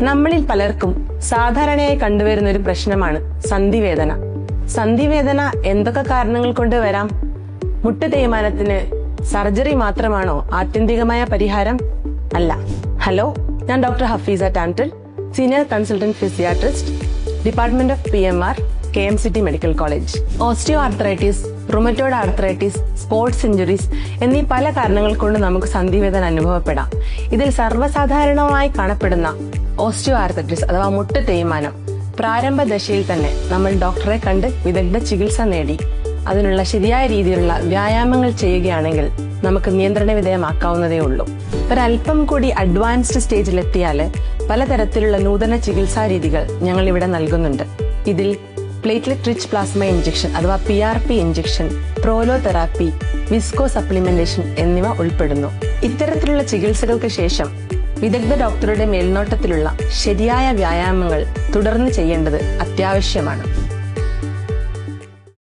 നമ്മളിൽ പലർക്കും സാധാരണയായി കണ്ടുവരുന്ന ഒരു പ്രശ്നമാണ് സന്ധിവേദന. സന്ധിവേദന എന്തൊക്കെ കാരണങ്ങൾ കൊണ്ട് വരാം? മുട്ട തേയ്മാനത്തിന് സർജറി മാത്രമാണോ ആത്യന്തികമായ പരിഹാരം? അല്ല. ഹലോ ഞാൻ doctor Hafeesa ടാന്റൽ senior consultant physiatrist department of P M R K M C T medical college. Osteoarthritis rheumatoid arthritis sports injuries എന്നീ പല കാരണങ്ങൾ കൊണ്ട് നമുക്ക് സന്ധിവേദന അനുഭവപ്പെടാം. ഇതിൽ സർവസാധാരണമായി കാണപ്പെടുന്ന ഓസ്റ്റിയോ ആർത്തറ്റിസ് അഥവാ മുട്ട് തേയ്മാനം പ്രാരംഭ ദശയിൽ തന്നെ നമ്മൾ ഡോക്ടറെ കണ്ട് വിദഗ്ധ ചികിത്സ നേടി. അതിനുള്ള ശരിയായ രീതിയിലുള്ള വ്യായാമങ്ങൾ ചെയ്യുകയാണെങ്കിൽ നമുക്ക് നിയന്ത്രണ വിധേയമാക്കാവുന്നതേ ഉള്ളൂ. ഒരല്പം കൂടി അഡ്വാൻസ്ഡ് സ്റ്റേജിലെത്തിയാൽ പലതരത്തിലുള്ള നൂതന ചികിത്സാ രീതികൾ ഞങ്ങൾ ഇവിടെ നൽകുന്നുണ്ട്. ഇതിൽ പ്ലേറ്റ്ലെറ്റ് റിച്ച് പ്ലാസ്മ ഇഞ്ചക്ഷൻ അഥവാ P R P injection prolotherapy viscosupplementation എന്നിവ ഉൾപ്പെടുന്നു. ഇത്തരത്തിലുള്ള ചികിത്സകൾക്ക് ശേഷം വിദഗ്ധ ഡോക്ടറുടെ മേൽനോട്ടത്തിലുള്ള ശരിയായ വ്യായാമങ്ങൾ തുടർന്ന് ചെയ്യേണ്ടത് അത്യാവശ്യമാണ്.